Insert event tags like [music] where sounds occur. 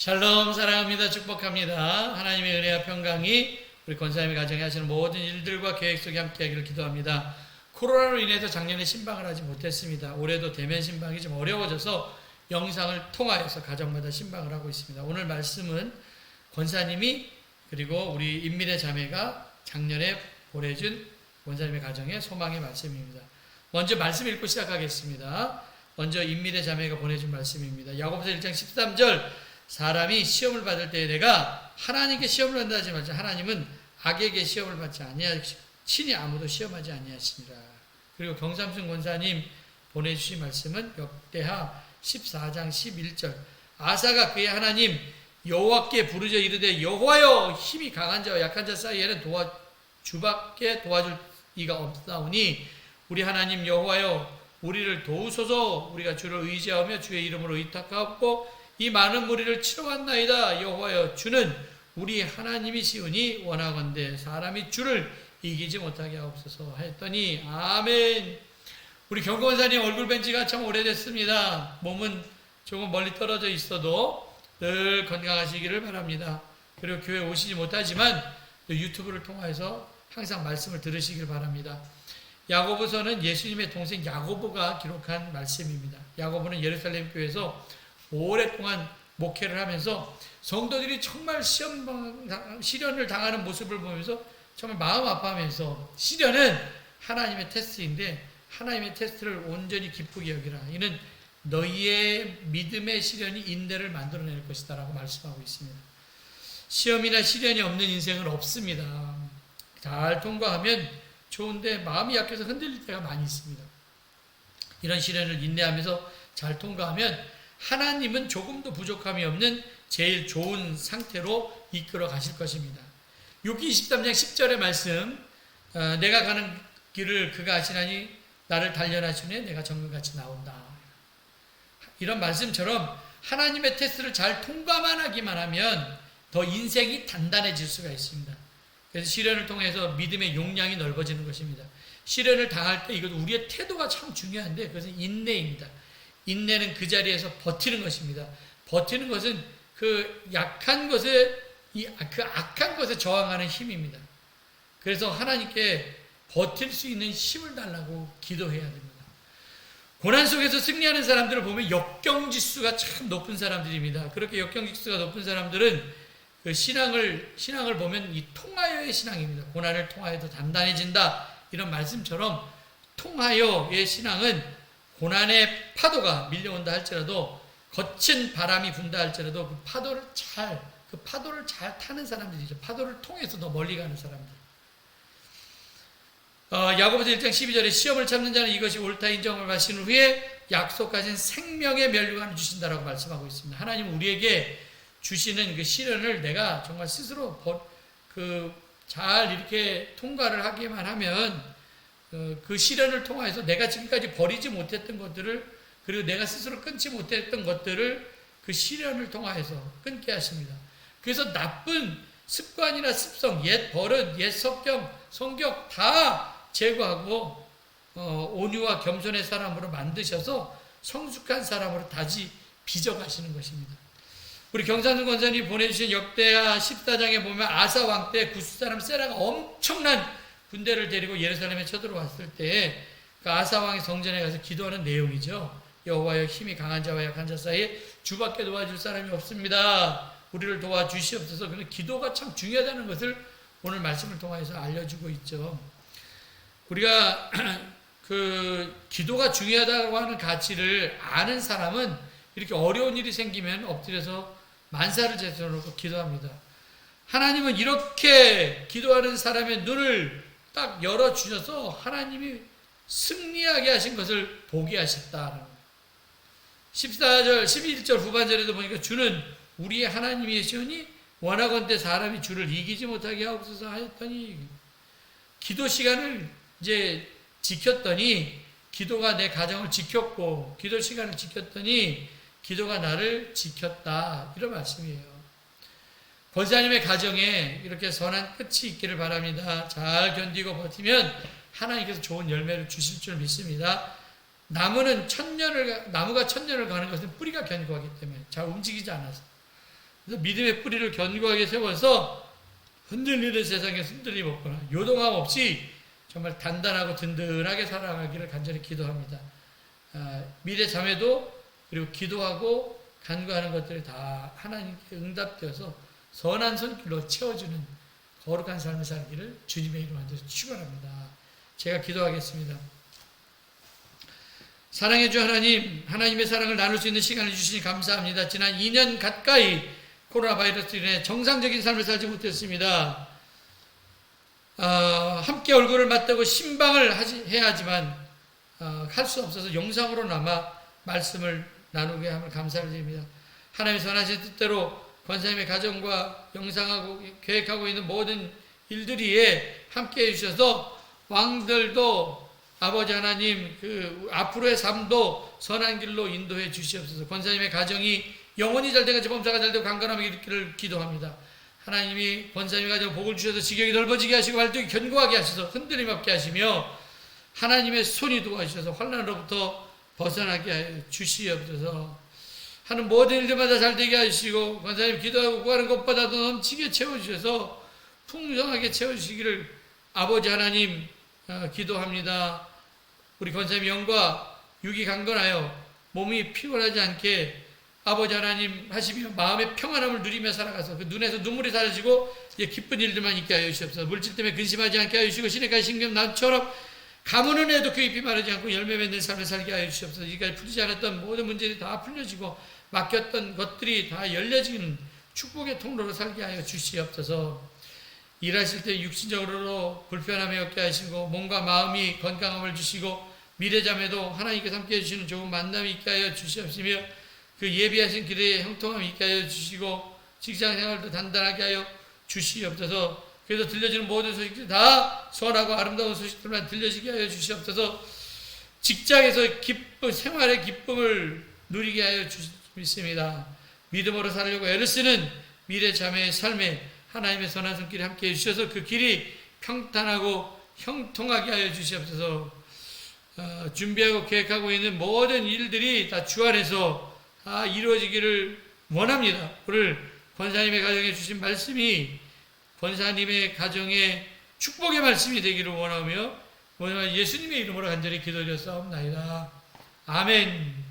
샬롬 사랑합니다. 축복합니다. 하나님의 은혜와 평강이 우리 권사님의 가정에 하시는 모든 일들과 계획 속에 함께하기를 기도합니다. 코로나로 인해서 작년에 신방을 하지 못했습니다. 올해도 대면 신방이 좀 어려워져서 영상을 통하여서 가정마다 신방을 하고 있습니다. 오늘 말씀은 권사님이 그리고 우리 인밀의 자매가 작년에 보내준 권사님의 가정의 소망의 말씀입니다. 먼저 말씀 읽고 시작하겠습니다. 먼저 인밀의 자매가 보내준 말씀입니다. 야고보서 1장 13절 사람이 시험을 받을 때 내가 하나님께 시험을 한다 하지 말자. 하나님은 악에게 시험을 받지 아니하시 친히 아무도 시험하지 아니하시니라. 그리고 경삼순 권사님 보내주신 말씀은 역대하 14장 11절. 아사가 그의 하나님 여호와께 부르짖어 이르되 여호와여 힘이 강한 자와 약한 자 사이에는 도와 주밖에 도와줄 이가 없사오니 우리 하나님 여호와여 우리를 도우소서. 우리가 주를 의지하며 주의 이름으로 의탁하옵고 이 많은 무리를 치러 왔나이다. 여호와여 주는 우리 하나님이시오니 원하건대 사람이 주를 이기지 못하게 하옵소서 했더니 아멘. 우리 경건사님 얼굴 뵌 지가 참 오래됐습니다. 몸은 조금 멀리 떨어져 있어도 늘 건강하시기를 바랍니다. 그리고 교회 오시지 못하지만 유튜브를 통해서 항상 말씀을 들으시길 바랍니다. 야고보서는 예수님의 동생 야고보가 기록한 말씀입니다. 야고보는 예루살렘 교회에서 오랫동안 목회를 하면서 성도들이 정말 시험 시련을 당하는 모습을 보면서 정말 마음 아파하면서 시련은 하나님의 테스트인데 하나님의 테스트를 온전히 기쁘게 여기라. 이는 너희의 믿음의 시련이 인내를 만들어낼 것이다 라고 말씀하고 있습니다. 시험이나 시련이 없는 인생은 없습니다. 잘 통과하면 좋은데 마음이 약해서 흔들릴 때가 많이 있습니다. 이런 시련을 인내하면서 잘 통과하면 하나님은 조금도 부족함이 없는 제일 좋은 상태로 이끌어 가실 것입니다. 요기 23장 10절의 말씀 어, 내가 가는 길을 그가 아시나니 나를 단련하시네 내가 정금같이 나온다. 이런 말씀처럼 하나님의 테스트를 잘 통과만 하기만 하면 더 인생이 단단해질 수가 있습니다. 그래서 시련을 통해서 믿음의 용량이 넓어지는 것입니다. 시련을 당할 때 이것도 우리의 태도가 참 중요한데 그것은 인내입니다. 인내는 그 자리에서 버티는 것입니다. 버티는 것은 그 약한 것에 그 악한 것에 저항하는 힘입니다. 그래서 하나님께 버틸 수 있는 힘을 달라고 기도해야 됩니다. 고난 속에서 승리하는 사람들을 보면 역경지수가 참 높은 사람들입니다. 그렇게 역경지수가 높은 사람들은 그 신앙을 신앙을 보면 이 통하여의 신앙입니다. 고난을 통하여도 단단해진다 이런 말씀처럼 통하여의 신앙은 고난의 파도가 밀려온다 할지라도 거친 바람이 분다 할지라도 그 파도를 잘, 그 파도를 잘 타는 사람들이죠. 파도를 통해서 더 멀리 가는 사람들. 어, 야고보서 1장 12절에 시험을 참는 자는 이것이 옳다 인정을 하신 후에 약속하신 생명의 멸류관을 주신다라고 말씀하고 있습니다. 하나님 우리에게 주시는 그 시련을 내가 정말 스스로 그 잘 이렇게 통과를 하기만 하면 어, 그 시련을 통해서 내가 지금까지 버리지 못했던 것들을 그리고 내가 스스로 끊지 못했던 것들을 그 시련을 통하여서 끊게 하십니다. 그래서 나쁜 습관이나 습성, 옛 버릇, 옛 성격, 성격 다 제거하고 어, 온유와 겸손의 사람으로 만드셔서 성숙한 사람으로 다시 빚어가시는 것입니다. 우리 경산수 권사님 보내주신 역대하 14장에 보면 아사 왕 때 구스 사람 세라가 엄청난 군대를 데리고 예루살렘에 쳐들어왔을 때그 아사 왕이 성전에 가서 기도하는 내용이죠. 여호와여 힘이 강한 자와 약한 자 사이에 주밖에 도와줄 사람이 없습니다. 우리를 도와주시옵소서. 근데 기도가 참 중요하다는 것을 오늘 말씀을 통해서 알려주고 있죠. 우리가 [clears throat] 그 기도가 중요하다고 하는 가치를 아는 사람은 이렇게 어려운 일이 생기면 엎드려서 만사를 제쳐놓고 기도합니다. 하나님은 이렇게 기도하는 사람의 눈을 딱 열어주셔서 하나님이 승리하게 하신 것을 보게 하셨다. 14절, 11절 후반절에도 보니까 주는 우리의 하나님이시오니 원하건대 사람이 주를 이기지 못하게 하옵소서 하였더니 기도 시간을 이제 지켰더니 기도가 내 가정을 지켰고 기도 시간을 지켰더니 기도가 나를 지켰다. 이런 말씀이에요. 권사님의 가정에 이렇게 선한 끝이 있기를 바랍니다. 잘 견디고 버티면 하나님께서 좋은 열매를 주실 줄 믿습니다. 나무는 천년을 나무가 천년을 가는 것은 뿌리가 견고하기 때문에 잘 움직이지 않아서 그래서 믿음의 뿌리를 견고하게 세워서 흔들리는 세상에 흔들림 없거나 요동함 없이 정말 단단하고 든든하게 살아가기를 간절히 기도합니다. 아, 미래 자매도 그리고 기도하고 간구하는 것들이 다 하나님께 응답되어서 선한 손길로 채워주는 거룩한 삶을 살기를 주님의 이름 안에서 축원합니다. 제가 기도하겠습니다. 사랑해 주 하나님, 하나님의 사랑을 나눌 수 있는 시간을 주시니 감사합니다. 지난 2년 가까이 코로나 바이러스 인해 정상적인 삶을 살지 못했습니다. 어, 함께 얼굴을 맞대고 신방을 하지, 해야 하지만 어, 할수 없어서 영상으로나마 말씀을 나누게 함을 감사를 드립니다. 하나님의 선하신 뜻대로 권사님의 가정과 영상하고 계획하고 있는 모든 일들이에 함께 해주셔서 왕들도 아버지 하나님 그 앞으로의 삶도 선한 길로 인도해 주시옵소서. 권사님의 가정이 영원히 잘 되고 범사가 잘 되고 강건함이 있기를 기도합니다. 하나님이 권사님의 가정 복을 주셔서 지경이 넓어지게 하시고 발등이 견고하게 하셔서 흔들림 없게 하시며 하나님의 손이 도와주셔서 환란으로부터 벗어나게 주시옵소서. 하는 모든 일들마다 잘 되게 하시고 권사님 기도하고 구하는 것보다도 넘치게 채워주셔서 풍성하게 채워주시기를 아버지 하나님 어, 기도합니다. 우리 권사님 영과 육이 강건하여 몸이 피곤하지 않게 아버지 하나님 하시며 마음의 평안함을 누리며 살아가서 그 눈에서 눈물이 사라지고 이제 기쁜 일들만 있게 하여 주시옵소서 물질 때문에 근심하지 않게 하여 주시고 시내까지 신경 남처럼 가문은 해도 그 잎이 마르지 않고 열매 맺는 삶을 살게 하여 주시옵소서 이까지 풀리지 않았던 모든 문제들이 다 풀려지고 막혔던 것들이 다 열려지는 축복의 통로로 살게 하여 주시옵소서. 일하실 때 육신적으로 불편함이 없게 하시고 몸과 마음이 건강함을 주시고 미래잠에도 하나님께서 함께 해주시는 좋은 만남이 있게 하여 주시옵시며 그 예비하신 길에 형통함이 있게 하여 주시고 직장 생활도 단단하게 하여 주시옵소서. 그래서 들려지는 모든 소식들이 다 선하고 아름다운 소식들만 들려지게 하여 주시옵소서. 직장에서 기쁨, 생활의 기쁨을 누리게 하여 주 십니다. 믿음으로 살려고 애를 쓰는 미래 자매의 삶에 하나님의 선한 손길이 함께 해주셔서 그 길이 평탄하고 형통하게 하여 주시옵소서 어, 준비하고 계획하고 있는 모든 일들이 다 주 안에서 다 이루어지기를 원합니다. 오늘 권사님의 가정에 주신 말씀이 권사님의 가정에 축복의 말씀이 되기를 원하며 예수님의 이름으로 간절히 기도드렸사옵나이다. 아멘.